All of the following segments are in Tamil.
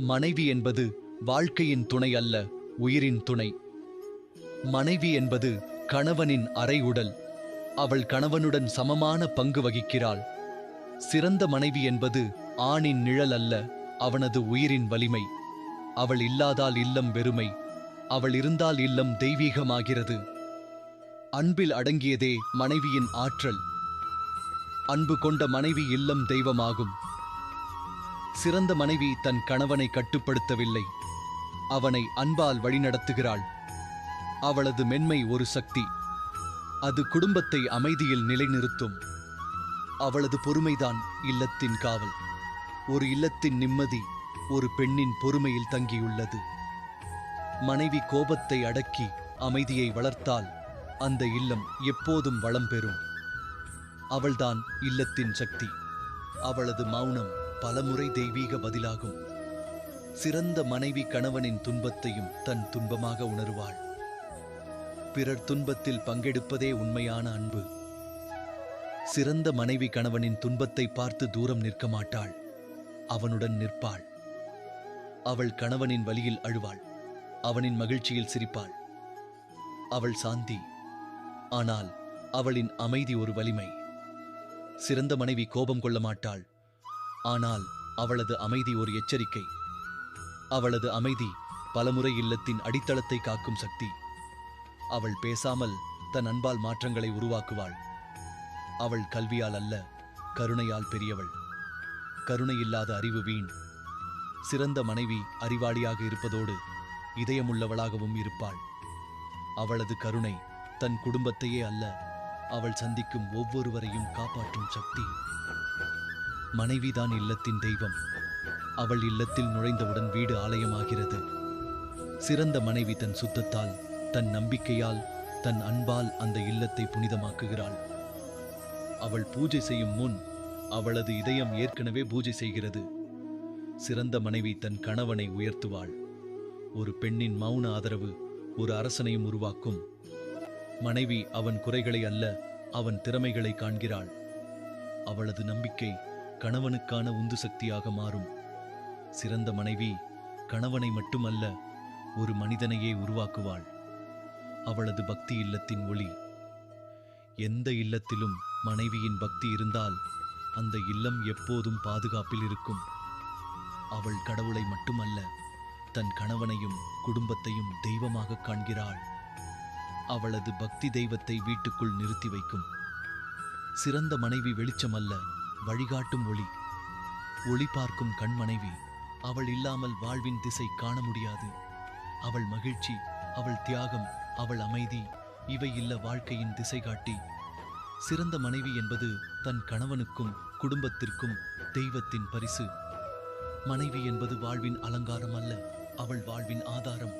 மனைவி என்பது வாழ்க்கையின் துணை அல்ல உயிரின் துணை. மனைவி என்பது கணவனின் அரை உடல். அவள் கணவனுடன் சமமான பங்கு வகிக்கிறாள். சிறந்த மனைவி என்பது ஆணின் நிழல் அல்ல அவனது உயிரின் வலிமை. அவள் இல்லாதால் இல்லம் வெறுமை அவள் இருந்தால் இல்லம் தெய்வீகமாகிறது. அன்பில் அடங்கியதே மனைவியின் ஆற்றல். அன்பு கொண்ட மனைவி இல்லம் தெய்வமாகும். சிறந்த மனைவி தன் கணவனை கட்டுப்படுத்தவில்லை. அவனை அன்பால் வழிநடத்துகிறாள். அவளது மென்மை ஒரு சக்தி. அது குடும்பத்தை அமைதியில் நிலைநிறுத்தும். அவளது பொறுமைதான் இல்லத்தின் காவல். ஒரு இல்லத்தின் நிம்மதி ஒரு பெண்ணின் பொறுமையில் தங்கியுள்ளது. மனைவி கோபத்தை அடக்கி அமைதியை வளர்த்தால் அந்த இல்லம் எப்போதும் வளம் பெறும். அவள்தான் இல்லத்தின் சக்தி. அவளது மௌனம் பலமுறை தெய்வீக பதிலாகும். சிறந்த மனைவி கணவனின் துன்பத்தையும் தன் துன்பமாக உணருவாள். பிறர் துன்பத்தில் பங்கெடுப்பதே உண்மையான அன்பு. சிறந்த மனைவி கணவனின் துன்பத்தை பார்த்து தூரம் நிற்க மாட்டாள். அவனுடன் நிற்பாள். அவள் கணவனின் வழியில் அழுவாள். அவனின் மகிழ்ச்சியில் சிரிப்பாள். அவள் சாந்தி. ஆனால் அவளின் அமைதி ஒரு வலிமை. சிறந்த மனைவி கோபம் கொள்ள மாட்டாள். ஆனால் அவளது அமைதி ஒரு எச்சரிக்கை. அவளது அமைதி பலமுறை இல்லத்தின் அடித்தளத்தை காக்கும் சக்தி. அவள் பேசாமல் தன் அன்பால் மாற்றங்களை உருவாக்குவாள். அவள் கல்வியால் அல்ல கருணையால் பெரியவள். கருணை இல்லாத அறிவு வீண். சிறந்த மனைவி அறிவாளியாக இருப்பதோடு இதயமுள்ளவளாகவும் இருப்பாள். அவளது கருணை தன் குடும்பத்தையே அல்ல அவள் சந்திக்கும் ஒவ்வொருவரையும் காப்பாற்றும் சக்தி. மனைவிதான் இல்லத்தின் தெய்வம். அவள் இல்லத்தில் நுழைந்தவுடன் வீடு ஆலயமாகிறது. சிறந்த மனைவி தன் சுத்தத்தால் தன் நம்பிக்கையால் தன் அன்பால் அந்த இல்லத்தை புனிதமாக்குகிறாள். அவள் பூஜை செய்யும் முன் அவளது இதயம் ஏற்கனவே பூஜை செய்கிறது. சிறந்த மனைவி தன் கணவனை உயர்த்துவாள். ஒரு பெண்ணின் மௌன ஆதரவு ஒரு அரசனையும் உருவாக்கும். மனைவி அவன் குறைகளை அல்ல அவன் திறமைகளை காண்கிறாள். அவளது நம்பிக்கை கணவனுக்கான உந்து சக்தியாக மாறும். சிறந்த மனைவி கணவனை மட்டுமல்ல ஒரு மனிதனையே உருவாக்குவாள். அவளது பக்தி இல்லத்தின் ஒளி. எந்த இல்லத்திலும் மனைவியின் பக்தி இருந்தால் அந்த இல்லம் எப்போதும் பாதுகாப்பில் இருக்கும். அவள் கடவுளை மட்டுமல்ல தன் கணவனையும் குடும்பத்தையும் தெய்வமாக காண்கிறாள். அவளது பக்தி தெய்வத்தை வீட்டுக்குள் நிறுத்தி வைக்கும். சிறந்த மனைவி வெளிச்சம் அல்ல வழிகாட்டும் ஒளி. ஒளி பார்க்கும் கண் மனைவி அவள் இல்லாமல் வாழ்வின் திசை காண முடியாது. அவள் மகிழ்ச்சி அவள் தியாகம் அவள் அமைதி இவை இல்ல வாழ்க்கையின் திசை காட்டி சிறந்த மனைவி என்பது தன் கணவனுக்கும் குடும்பத்திற்கும் தெய்வத்தின் பரிசு. மனைவி என்பது வாழ்வின் அலங்காரம் அல்ல அவள் வாழ்வின் ஆதாரம்.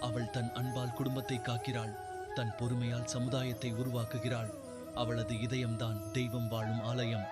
அவள் தன் அன்பால் குடும்பத்தை காக்கிறாள் தன் பொறுமையால் சமுதாயத்தை உருவாக்குகிறாள். அவளது இதயம்தான் தெய்வம் வாழும் ஆலயம்.